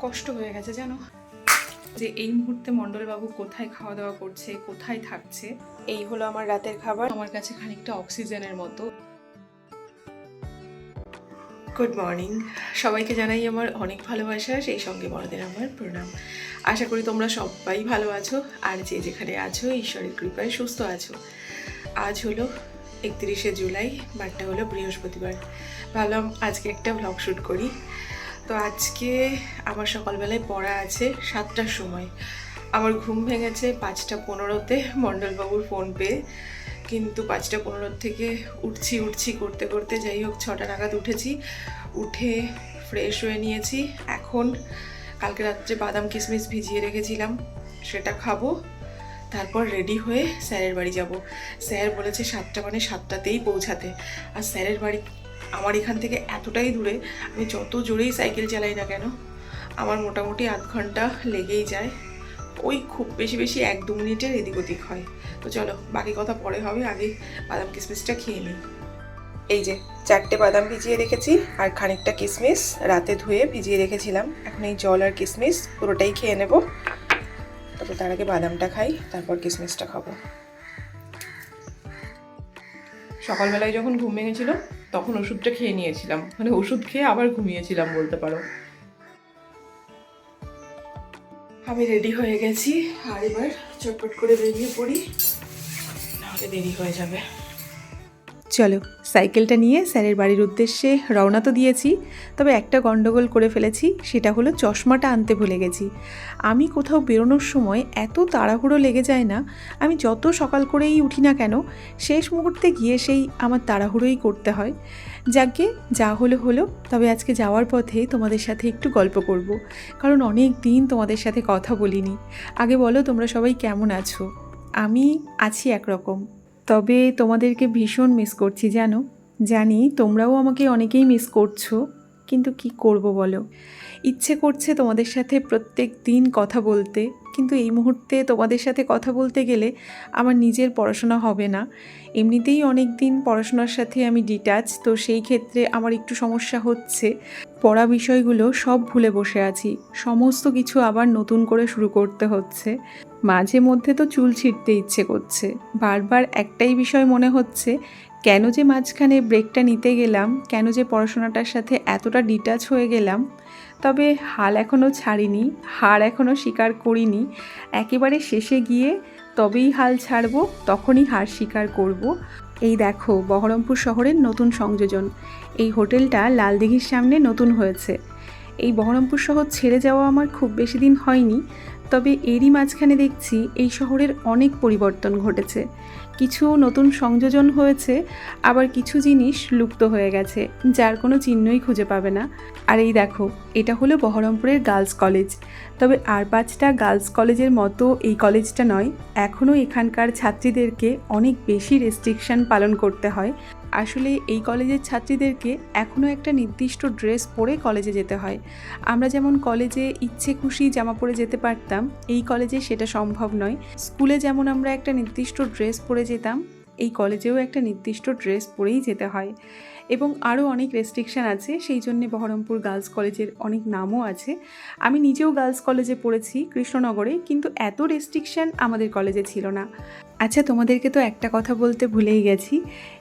কষ্ট হয়ে গেছে, জানো? যে এই মুহূর্তে মণ্ডলবাবু কোথায় খাওয়া দাওয়া করছে, কোথায় থাকছে, এই হলো আমার রাতের খাবার। আমার কাছে খানিকটা অক্সিজেনের মতো। গুড মর্নিং সবাইকে জানাই আমার অনেক ভালোবাসা সেই সঙ্গে বড়দের আমার প্রণাম। আশা করি তোমরা সবাই ভালো আছো, আর যে যেখানে আছো, ঈশ্বরের কৃপায় সুস্থ আছো। আজ হলো একত্রিশে জুলাই, বারটা হলো বৃহস্পতিবার। ভাবলাম আজকে একটা ব্লগ শ্যুট করি। তো আজকে আমার সকালবেলায় পড়া আছে সাতটার সময়। আমার ঘুম ভেঙেছে পাঁচটা পনেরোতে, মণ্ডলবাবুর ফোন পেয়ে। কিন্তু পাঁচটা পনেরো থেকে উঠছি উঠছি করতে করতে যাই হোক, ছটা নাগাদ উঠেছি। উঠে ফ্রেশ হয়ে নিয়েছি। এখন কালকে রাত্রে বাদাম কিশমিশ ভিজিয়ে রেখেছিলাম, সেটা খাব। তারপর রেডি হয়ে স্যারের বাড়ি যাব। স্যার বলেছে সাতটা মানে সাতটাতেই পৌঁছাতে। আর স্যারের বাড়ি আমার এখান থেকে এতটাই দূরে, আমি যত জোরেই সাইকেল চালাই না কেন, আমার মোটামুটি আধ ঘণ্টা লেগেই যায়। ওই খুব বেশি বেশি এক দু মিনিটের এদিক ওদিক হয়। তো চলো, বাকি কথা পরে হবে, আগে বাদাম কিসমিসটা খেয়ে নিই। এই যে, চারটে বাদাম ভিজিয়ে রেখেছি আর খানিকটা কিসমিস রাতে ধুয়ে ভিজিয়ে রেখেছিলাম। এখন এই জল আর কিসমিস পুরোটাই খেয়ে নেব। তবে তার আগে বাদামটা খাই, তারপর কিসমিসটা খাব। সকালবেলায় যখন ঘুম ভেঙেছিল তখন ওষুধটা খেয়ে নিয়েছিলাম। মানে ওষুধ খেয়ে আবার ঘুমিয়েছিলাম বলতে পারো। আমি রেডি হয়ে গেছি। আর এবার চটপট করে বেরিয়ে পড়ি। নাহলে দেরি হয়ে যাবে। চলো, সাইকেলটা নিয়ে স্যারের বাড়ির উদ্দেশ্যে রওনা তো দিয়েছি, তবে একটা গন্ডগোল করে ফেলেছি, সেটা হলো চশমাটা আনতে ভুলে গেছি। আমি কোথাও বেরোনোর সময় এত তাড়াহুড়ো লেগে যায় না, আমি যত সকাল করেই উঠি না কেন, শেষ মুহূর্তে গিয়ে সেই আমার তাড়াহুড়োই করতে হয়। যাকে যা হলো হলো, তবে আজকে যাওয়ার পথে তোমাদের সাথে একটু গল্প করব, কারণ অনেক দিন তোমাদের সাথে কথা বলিনি। আগে বলো তোমরা সবাই কেমন আছো? আমি আছি একরকম। তবে তোমাদেরকে ভীষণ মিস করছি জানো। জানি তোমরাও আমাকে অনেকেই মিস করছ। কিন্তু কি করব বলো? ইচ্ছে করছে তোমাদের সাথে প্রত্যেক দিন কথা বলতে, কিন্তু এই মুহূর্তে তোমাদের সাথে কথা বলতে গেলে আমার নিজের পড়াশোনা হবে না। এমনিতেই অনেক দিন পড়াশোনার সাথে আমি ডিটাচ তো সেই ক্ষেত্রে আমার একটু সমস্যা হচ্ছে। পড়া বিষয়গুলো সব ভুলে বসে আছি। সমস্ত কিছু আবার নতুন করে শুরু করতে হচ্ছে। মাঝে মধ্যে তো চুল ছিঁড়তে ইচ্ছে করছে। বারবার একটাই বিষয় মনে হচ্ছে কেন যে মাঝখানে ব্রেকটা নিতে গেলাম, কেন যে পড়াশোনাটার সাথে এতটা ডিটাচ হয়ে গেলাম, তবে হাল এখনও ছাড়িনি, হার এখনও স্বীকার করিনি। একেবারে শেষে গিয়ে তবেই হাল ছাড়বো, তখনই হার স্বীকার করব। এই দেখো, বহরমপুর শহরের নতুন সংযোজন। এই হোটেলটা লালদিঘির সামনে নতুন হয়েছে। এই বহরমপুর শহর ছেড়ে যাওয়া আমার খুব বেশি দিন হয়নি, তবে এরই মাঝখানে দেখছি এই শহরের অনেক পরিবর্তন ঘটেছে। কিছু নতুন সংযোজন হয়েছে, আবার কিছু জিনিস লুপ্ত হয়ে গেছে, যার কোনো চিহ্নই খুঁজে পাবে না। আর এই দেখো, এটা হলো বহরমপুরের গার্লস কলেজ। তবে আর পাঁচটা গার্লস কলেজের মতো এই কলেজটা নয়, এখনও এখানকার ছাত্রীদেরকে অনেক বেশি রেস্ট্রিকশন পালন করতে হয়। আসলে এই কলেজের ছাত্রীদেরকে এখনও একটা নির্দিষ্ট ড্রেস পরে কলেজে যেতে হয়। আমরা যেমন কলেজে ইচ্ছে খুশি জামা পরে যেতে পারতাম, এই কলেজে সেটা সম্ভব নয়। স্কুলে যেমন আমরা একটা নির্দিষ্ট ড্রেস পরে যেতাম, এই কলেজেও একটা নির্দিষ্ট ড্রেস পরেই যেতে হয়। এবং আরও অনেক রেস্ট্রিকশান আছে, সেই জন্যে বহরমপুর গার্লস কলেজের অনেক নামও আছে। আমি নিজেও গার্লস কলেজে পড়েছি, কৃষ্ণনগরে, কিন্তু এত রেস্ট্রিকশান আমাদের কলেজে ছিল না। আচ্ছা তোমাদেরকে তো একটা কথা বলতে ভুলেই গেছি।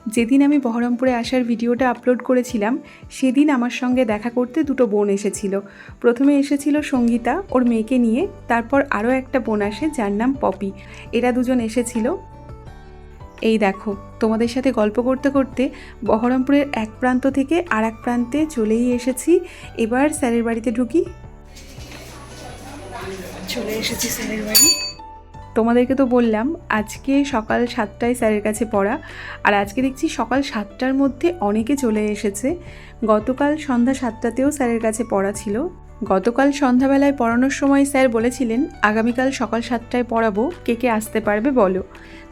যেদিন আমি বহরমপুরে আসার ভিডিওটা আপলোড করেছিলাম, সেদিন আমার সঙ্গে দেখা করতে দুটো বোন এসেছিল। প্রথমে এসেছিল সঙ্গীতা, ওর মেয়েকে নিয়ে, তারপর আরও একটা বোন আসে যার নাম পপি। এরা দুজন এসেছিল এই দেখো তোমাদের সাথে গল্প করতে করতে বহরমপুরের এক প্রান্ত থেকে আর এক প্রান্তে চলেই এসেছি। এবার স্যারের বাড়িতে ঢুকি। চলে এসেছি স্যারের বাড়ি। তোমাদেরকে তো বললাম আজকে সকাল সাতটায় স্যারের কাছে পড়া। আর আজকে দেখছি সকাল সাতটার মধ্যে অনেকে চলে এসেছে। গতকাল সন্ধ্যা সাতটাতেও স্যারের কাছে পড়া ছিল। গতকাল সন্ধ্যাবেলায় পড়ানোর সময় স্যার বলেছিলেন, আগামীকাল সকাল সাতটায় পড়াবো, কে কে আসতে পারবে বলো।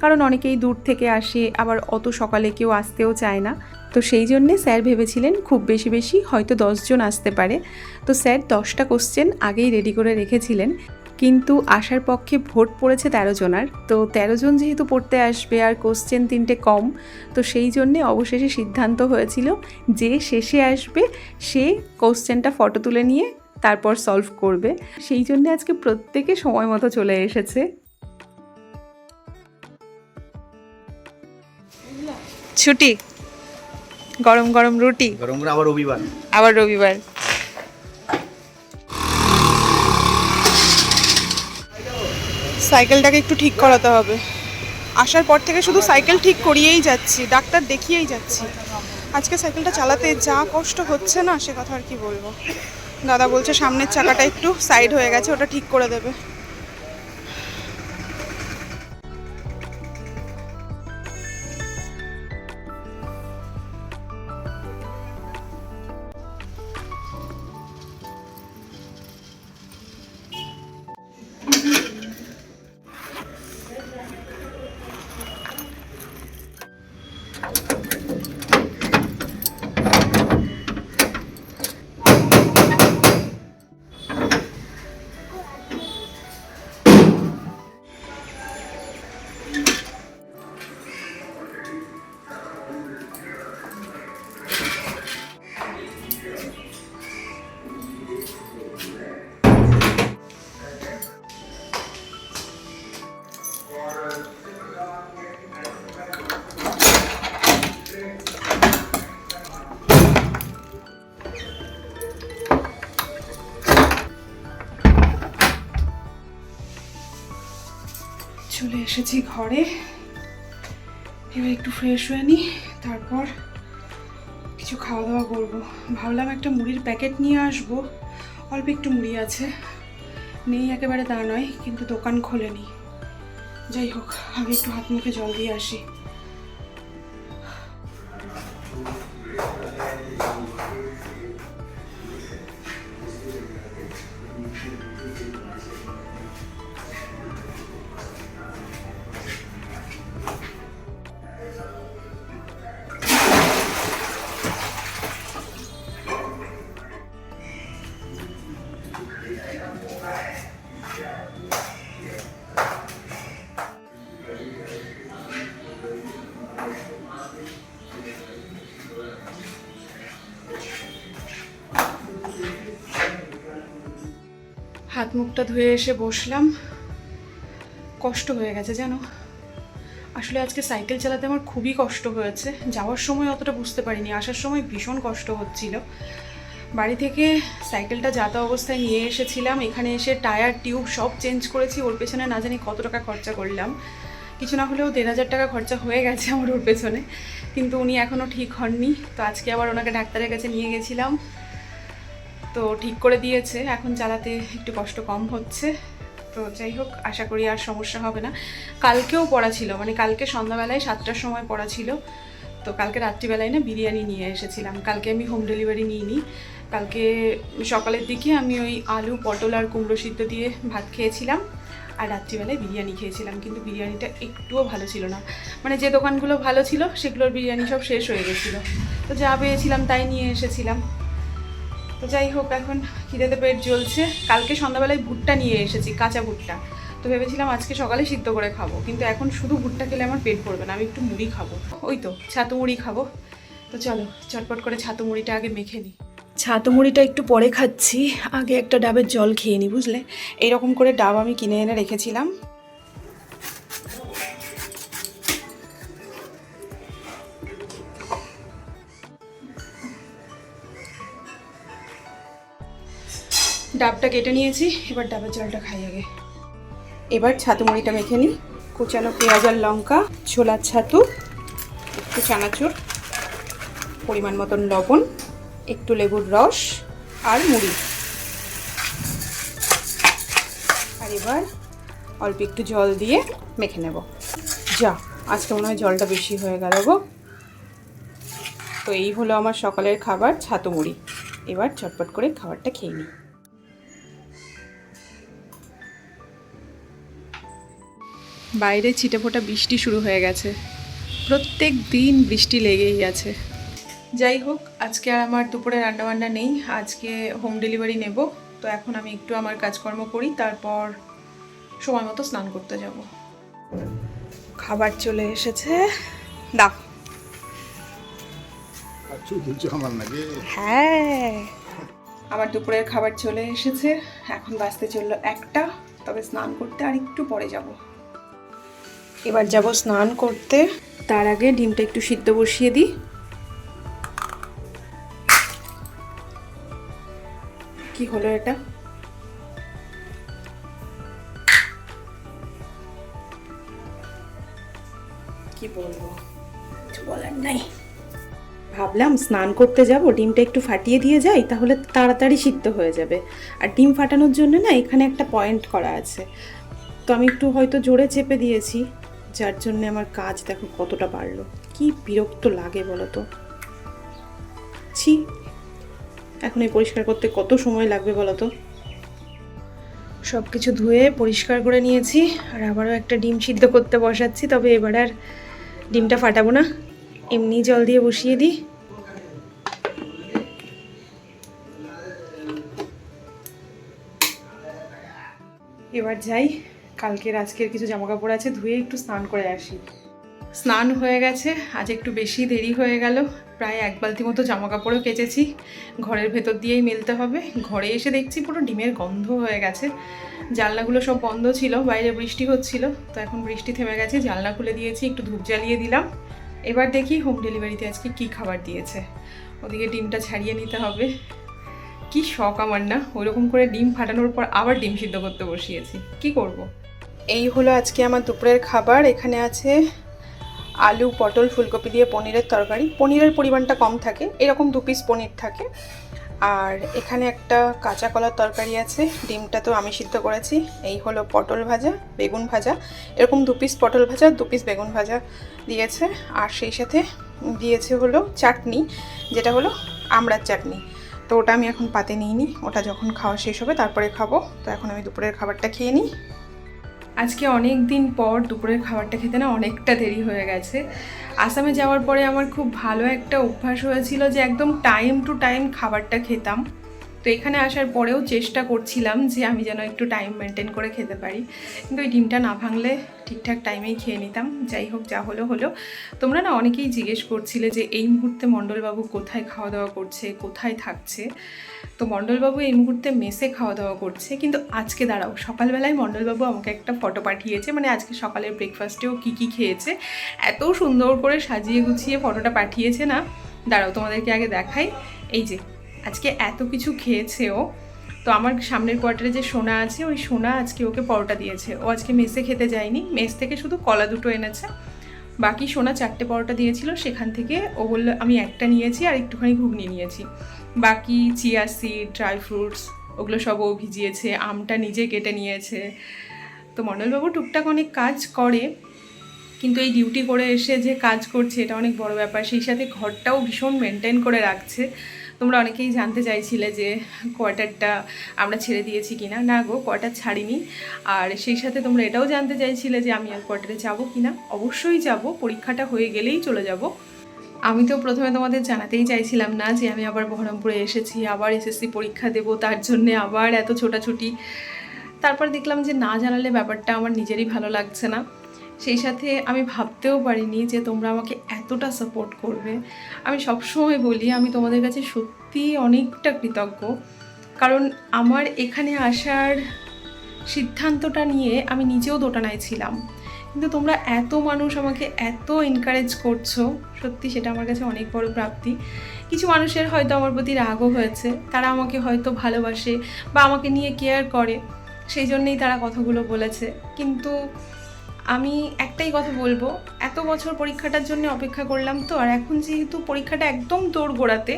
কারণ অনেকেই দূর থেকে আসে, আবার অত সকালে কেউ আসতেও চায় না। তো সেই জন্যে স্যার ভেবেছিলেন, খুব বেশি বেশি হয়তো দশজন আসতে পারে। তো স্যার দশটা কোশ্চেন আগেই রেডি করে রেখেছিলেন, কিন্তু আসার পক্ষে ভোট পড়েছে তেরো জনার। তো তেরো জন যেহেতু পড়তে আসবে, আর কোশ্চেন তিনটে কম, তো সেই জন্যে অবশেষে সিদ্ধান্ত হয়েছিল যে শেষে আসবে, সে কোশ্চেনটা ফটো তুলে নিয়ে তারপর সলভ করবে। সেই জন্য আজকে প্রত্যেকে সময় মতো চলে এসেছে। ছুটি। গরম গরম রুটি। গরম করে আবার রবিবার। আবার রবিবার। সাইকেলটাকে একটু ঠিক করাতে হবে। আসার পর থেকে শুধু সাইকেল ঠিক করিয়েই যাচ্ছি ডাক্তার দেখিয়েই যাচ্ছি। আজকে সাইকেলটা চালাতে যা কষ্ট হচ্ছে না সে কথা আর কি বলব? দাদা বলছে সামনের চাকাটা একটু সাইড হয়ে গেছে ওটা ঠিক করে দেবে। এসেছি ঘরে। এবার একটু ফ্রেশ হয়ে নিই তারপর কিছু খাওয়া দাওয়া করব। ভাবলাম একটা মুড়ির প্যাকেট নিয়ে আসব। অল্প একটু মুড়ি আছে। নেই একেবারে তা নয়, কিন্তু দোকান খোলেনি। যাই হোক আমি একটু হাত মুখে জল দিয়ে আসি। হাত মুখটা ধুয়ে এসে বসলাম। কষ্ট হয়ে গেছে জানো? আসলে আজকে সাইকেল চালাতে আমার খুবই কষ্ট হয়েছে। যাওয়ার সময় অতটা বুঝতে পারিনি। আসার সময় ভীষণ কষ্ট হচ্ছিল। বাড়ি থেকে সাইকেলটা যাতা অবস্থায় নিয়ে এসেছিলাম। এখানে এসে টায়ার, টিউব সব চেঞ্জ করেছি। ওর পেছনে না জানি কত টাকা খরচা করলাম। কিছু না হলেও দেড় হাজার টাকা খরচা হয়ে গেছে আমার ওর পেছনে। কিন্তু উনি এখনও ঠিক হননি। তো আজকে আবার ওনাকে ডাক্তারের কাছে নিয়ে গেছিলাম। তো ঠিক করে দিয়েছে, এখন চালাতে একটু কষ্ট কম হচ্ছে। তো যাই হোক, আশা করি আর সমস্যা হবে না। কালকেও পড়া ছিল মানে কালকে সন্ধ্যাবেলায় সাতটার সময় পড়া ছিল। তো কালকে রাত্রিবেলায় না বিরিয়ানি নিয়ে এসেছিলাম। কালকে আমি হোম ডেলিভারি নিইনি। কালকে সকালের দিকে আমি ওই আলু, পটল আর কুমড়ো সিদ্ধ দিয়ে ভাত খেয়েছিলাম। আর রাত্রিবেলায় বিরিয়ানি খেয়েছিলাম, কিন্তু বিরিয়ানিটা একটুও ভালো ছিল না। মানে যে দোকানগুলো ভালো ছিল, সেগুলোর বিরিয়ানি সব শেষ হয়ে গেছিল। তো যা পেয়েছিলাম তাই নিয়ে এসেছিলাম। তো যাই হোক, এখন খিদেতে পেট জ্বলছে। কালকে সন্ধ্যাবেলায় ভুট্টা নিয়ে এসেছি, কাঁচা ভুট্টা তো ভেবেছিলাম আজকে সকালে সিদ্ধ করে খাব, কিন্তু এখন শুধু ভুট্টা খেলে আমার পেট পড়বে না, আমি একটু মুড়ি খাব। ওই তো, ছাতু মুড়ি খাব। তো চলো, চটপট করে ছাতু মুড়িটা আগে মেখে নিই। ছাতু মুড়িটা একটু পরে খাচ্ছি, আগে একটা ডাবের জল খেয়ে নিই বুঝলে? এইরকম করে ডাব আমি কিনে এনে রেখেছিলাম। ডাবটা কেটে নিয়েছি, এবার ডাবের জলটা খাই আগে। এবার ছাতু মুড়িটা মেখে নিই। কুচানো পেঁয়াজ আর লঙ্কা, ছোলার ছাতু, একটু চানাচুর, পরিমাণ মতন লবণ, একটু লেবুর রস আর মুড়ি। আর এবার অল্প একটু জল দিয়ে মেখে নেব। যা, আজকে মনে হয় জলটা বেশি হয়ে গেল গো। তো এই হলো আমার সকালের খাবার ছাতু মুড়ি এবার চটপট করে খাবারটা খেয়ে নিই। বাইরে ছিটেফোঁটা বৃষ্টি শুরু হয়ে গেছে। প্রত্যেক দিন বৃষ্টি লেগেই আছে। যাই হোক আজকে আর আমার দুপুরে রান্নাবান্না নেই। আজকে হোম ডেলিভারি নেব। তো এখন আমি একটু আমার কাজকর্ম করি তারপর সময় মতো স্নান করতে যাব। খাবার চলে এসেছে। দাও। আচ্ছা আমার হ্যাঁ। আমার দুপুরের খাবার চলে এসেছে। এখন বাঁচতে চলল একটা তবে স্নান করতে আর একটু পরে যাব। এবার যাব স্নান করতে। তার আগে ডিমটা একটু সিদ্ধ বসিয়ে দিই। কি হলো এটা? কি বলব? কিছু বলার নাই। ভাবলাম স্নান করতে যাব, ডিমটা একটু ফাটিয়ে দিয়ে যাই, তাহলে তাড়াতাড়ি সিদ্ধ হয়ে যাবে। আর ডিম ফাটানোর জন্য না এখানে একটা পয়েন্ট করা আছে। তো আমি একটু হয়তো জোরে চেপে দিয়েছি। যার জন্য আমার কাজ দেখো কতটা বাড়লো। কি বিরক্ত লাগে বলো তো। ছি, এখন এই পরিষ্কার করতে কত সময় লাগবে বলো তো। সব কিছু ধুয়ে পরিষ্কার করে নিয়েছি, আর আবারও একটা ডিম সিদ্ধ করতে বসাচ্ছি, তবে এবার আর ডিমটা ফাটাবো না। এমনি জল দিয়ে বসিয়ে দিই। এবার যাই কালকের আজকের কিছু জামা কাপড় আছে, ধুয়ে একটু স্নান করে আসি। স্নান হয়ে গেছে, আজ একটু বেশি দেরি হয়ে গেল। প্রায় এক বালতি মতো জামা কাপড়ও কেচেছি। ঘরের ভেতর দিয়েই মেলতে হবে। ঘরে এসে দেখছি পুরো ডিমের গন্ধ হয়ে গেছে। জানলাগুলো সব বন্ধ ছিল, বাইরে বৃষ্টি হচ্ছিল। তো এখন বৃষ্টি থেমে গেছে, জানলা খুলে দিয়েছি, একটু ধূপ জ্বালিয়ে দিলাম। এবার দেখি হোম ডেলিভারিতে আজকে কি খাবার দিয়েছে। ওদিকে ডিমটা ছাড়িয়ে নিতে হবে। কি শখ আমার না, ওইরকম করে ডিম ফাটানোর পর আবার ডিম সিদ্ধ করতে বসিয়েছি। কি করব। এই হলো আজকে আমার দুপুরের খাবার। এখানে আছে আলু, পটল, ফুলকপি দিয়ে পনিরের তরকারি। পনিরের পরিমাণটা কম থাকে, এরকম দু পিস পনির থাকে। আর এখানে একটা কাঁচা কলার তরকারি আছে, ডিমটা তো আমি সিদ্ধ করেছি। এই হলো পটল ভাজা, বেগুন ভাজা। এরকম দু পিস পটল ভাজা, দু পিস বেগুন ভাজা দিয়েছে। আর সেই সাথে দিয়েছে হলো চাটনি, যেটা হলো আমড়ার চাটনি। তো ওটা আমি এখন পাতে নিইনি, ওটা যখন খাওয়া শেষ হবে তারপরে খাব। তো এখন আমি দুপুরের খাবারটা খেয়ে নিই। আজকে অনেক দিন পর দুপুরের খাবারটা খেতে না অনেকটা দেরি হয়ে গেছে। আসামে যাওয়ার পরে আমার খুব ভালো একটা অভ্যাস হয়েছিল যে একদম টাইম টু টাইম খাবারটা খেতাম। তো এখানে আসার পরেও চেষ্টা করছিলাম যে আমি যেন একটু টাইম মেনটেন করে খেতে পারি। কিন্তু ওই ডিমটা না ভাঙলে ঠিকঠাক টাইমেই খেয়ে নিতাম। যাই হোক, যা হলো হলো। তোমরা না অনেকেই জিজ্ঞেস করছিলে যে এই মুহূর্তে মণ্ডলবাবু কোথায় খাওয়া দাওয়া করছে, কোথায় থাকছে? তো মণ্ডলবাবু এই মুহূর্তে মেসে খাওয়া দাওয়া করছে। কিন্তু আজকে দাঁড়াও, সকালবেলায় মণ্ডলবাবু আমাকে একটা ফটো পাঠিয়েছে। মানে আজকে সকালের ব্রেকফাস্টেও কী কী খেয়েছে। এত সুন্দর করে সাজিয়ে গুছিয়ে ফটোটা পাঠিয়েছে না? দাঁড়াও, তোমাদেরকে আগে দেখাই। এই যে আজকে এত কিছু খেয়েছে ও তো আমার সামনের কোয়ার্টারে যে সোনা আছে, ওই সোনা আজকে ওকে পরোটা দিয়েছে। ও আজকে মেসে খেতে যায়নি, মেস থেকে শুধু কলা দুটো এনেছে। বাকি সোনা চারটে পরোটা দিয়েছিল, সেখান থেকে ও বলল, আমি একটা নিয়েছি আর একটুখানি ঘুগনি নিয়েছি। বাকি চিয়া সিড ড্রাই ফ্রুটস ওগুলো সব ও ভিজিয়েছে, আমটা নিজে কেটে নিয়েছে। তো মণ্ডলবাবু টুকটাক অনেক কাজ করে, কিন্তু এই ডিউটি করে এসে যে কাজ করছে, এটা অনেক বড় ব্যাপার। সেই সাথে ঘরটাও ভীষণ মেনটেন করে রাখছে। তোমরা অনেকেই জানতে চাইছিলে যে কোয়ার্টারটা আমরা ছেড়ে দিয়েছি কিনা। না গো, কোয়ার্টার ছাড়িনি। আর সেই সাথে তোমরা এটাও জানতে চাইছিলে যে আমি আর কোয়ার্টারে যাব কিনা। অবশ্যই যাব, পরীক্ষাটা হয়ে গেলেই চলে যাব। আমি তো প্রথমে তোমাদের জানাতেই চাইছিলাম না যে আমি আবার বহরমপুরে এসেছি, আবার এসএসসি পরীক্ষা দেবো, তার জন্যে আবার এত ছোটাছুটি। তারপর দেখলাম যে না জানালে ব্যাপারটা আমার নিজেরই ভালো লাগছে না। সেই সাথে আমি ভাবতেও পারিনি যে তোমরা আমাকে এতটা সাপোর্ট করবে। আমি সবসময় বলি, আমি তোমাদের কাছে সত্যিই অনেকটা কৃতজ্ঞ। কারণ আমার এখানে আসার সিদ্ধান্তটা নিয়ে আমি নিজেও দোটানায় ছিলাম। কিন্তু তোমরা এত মানুষ আমাকে এত এনকারেজ করছ, সত্যি সেটা আমার কাছে অনেক বড় প্রাপ্তি। কিছু মানুষের হয়তো আমার প্রতি রাগও হয়েছে, তারা আমাকে হয়তো ভালোবাসে বা আমাকে নিয়ে কেয়ার করে, সেই জন্যেই তারা কথাগুলো বলেছে। কিন্তু আমি একটাই কথা বলব, এত বছর পরীক্ষাটার জন্য অপেক্ষা করলাম তো, আর এখন যেহেতু পরীক্ষাটা একদম দৌড় গোড়াতে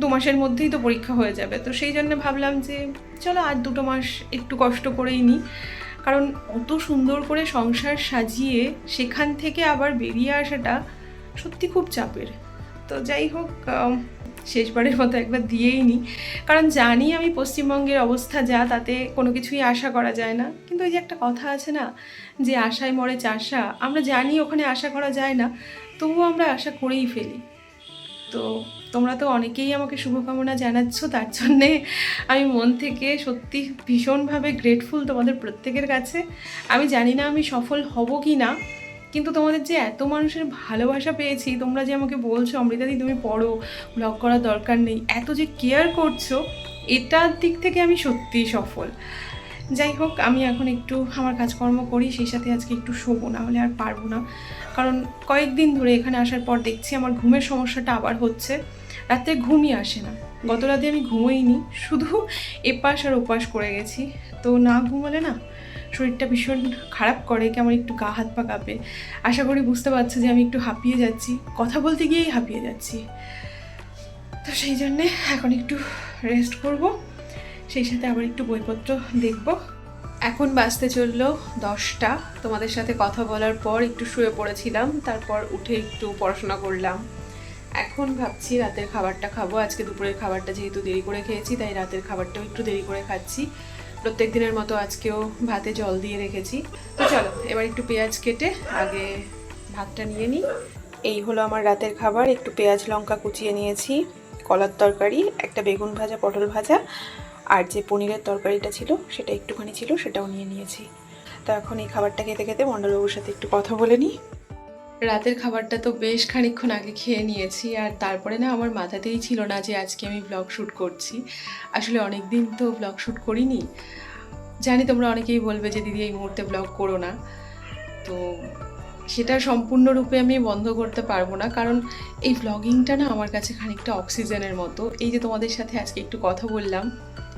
দু মাসের মধ্যেই তো পরীক্ষা হয়ে যাবে, তো সেই জন্য ভাবলাম যে চলো আর দুটো মাস একটু কষ্ট করেই নিই। কারণ অত সুন্দর করে সংসার সাজিয়ে সেখান থেকে আবার বেরিয়ে আসাটা সত্যি খুব চাপের। তো যাই হোক শেষবারের মতো একবার দিয়েই নিই কারণ জানি আমি পশ্চিমবঙ্গের অবস্থা যা, তাতে কোনো কিছুই আশা করা যায় না। কিন্তু ওই যে একটা কথা আছে না, যে আশায় মরে চাষা, আমরা জানি ওখানে আশা করা যায় না, তবুও আমরা আশা করেই ফেলি। তো তোমরা তো অনেকেই আমাকে শুভকামনা জানাচ্ছ, তার জন্যে আমি মন থেকে সত্যি ভীষণভাবে গ্রেটফুল তোমাদের প্রত্যেকের কাছে। আমি জানি না আমি সফল হব কি না কিন্তু তোমাদের যে এত মানুষের ভালোবাসা পেয়েছি, তোমরা যে আমাকে বলছো অমৃতাদি তুমি পড়ো ব্লগ করার দরকার নেই, এত যে কেয়ার করছ, এটার দিক থেকে আমি সত্যিই সফল। যাই হোক, আমি এখন একটু আমার কাজকর্ম করি, সেই সাথে আজকে একটু শোবো, না হলে আর পারব না। কারণ কয়েকদিন ধরে এখানে আসার পর দেখছি আমার ঘুমের সমস্যাটা আবার হচ্ছে। রাতে ঘুমই আসে না। গত রাতে আমি ঘুমোইনি, শুধু এপাশ আর ওপাশ করে গেছি। তো না ঘুমোলে না শরীরটা ভীষণ খারাপ করে, কেমন একটু গা হাত পা কাঁপে। আশা করি বুঝতে পারছে যে আমি একটু হাঁপিয়ে যাচ্ছি। কথা বলতে গিয়েই হাঁপিয়ে যাচ্ছি। তো সেই জন্যে এখন একটু রেস্ট করব, সেই সাথে আবার একটু বইপত্র দেখব। এখন বাঁচতে চলল দশটা। তোমাদের সাথে কথা বলার পর একটু শুয়ে পড়েছিলাম, তারপর উঠে একটু পড়াশোনা করলাম। এখন ভাবছি রাতের খাবারটা খাব। আজকে দুপুরের খাবারটা যেহেতু দেরি করে খেয়েছি, তাই রাতের খাবারটাও একটু দেরি করে খাচ্ছি। প্রত্যেক দিনের মতো আজকেও ভাতে জল দিয়ে রেখেছি। তো চলো, এবার একটু পেঁয়াজ কেটে আগে ভাতটা নিয়ে নিই। এই হলো আমার রাতের খাবার। একটু পেঁয়াজ লঙ্কা কুচিয়ে নিয়েছি, কলার তরকারি, একটা বেগুন ভাজা, পটল ভাজা, আর যে পনিরের তরকারিটা ছিল সেটা একটুখানি ছিল, সেটাও নিয়ে নিয়েছি। তো এখন এই খাবারটা খেতে খেতে মণ্ডলবাবুর সাথে একটু কথা বলে নিই। রাতের খাবারটা তো বেশ খানিকক্ষণ আগে খেয়ে নিয়েছি আর তারপরে না আমার মাথাতেই ছিল না যে আজকে আমি ব্লগ শ্যুট করছি। আসলে অনেক দিন তো ব্লগ শ্যুট করিনি। জানি তোমরা অনেকেই বলবে যে দিদি এই মুহূর্তে ব্লগ করো না। তো সেটা সম্পূর্ণরূপে আমি বন্ধ করতে পারব না কারণ এই ব্লগিংটা না আমার কাছে খানিকটা অক্সিজেনের মতো। এই যে তোমাদের সাথে আজকে একটু কথা বললাম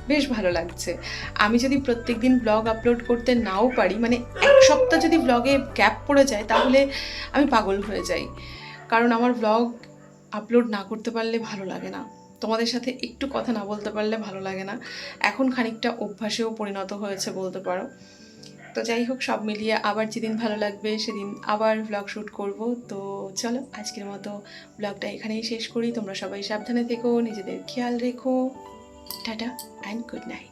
বেশ ভালো লাগছে। আমি যদি প্রত্যেক দিন ব্লগ আপলোড করতে নাও পারি মানে এক সপ্তাহ যদি ব্লগে গ্যাপ পড়ে যায়, তাহলে আমি পাগল হয়ে যাই। কারণ আমার ব্লগ আপলোড না করতে পারলে ভালো লাগে না। তোমাদের সাথে একটু কথা না বলতে পারলে ভালো লাগে না। এখন খানিকটা অভ্যাসেও পরিণত হয়েছে বলতে পারো। তো যাই হোক, সব মিলিয়ে আবার যেদিন ভালো লাগবে, সেদিন আবার ব্লগ শ্যুট করব। তো চলো, আজকের মতো ব্লগটা এখানেই শেষ করি। তোমরা সবাই সাবধানে থেকো, নিজেদের খেয়াল রেখো। Tata and good night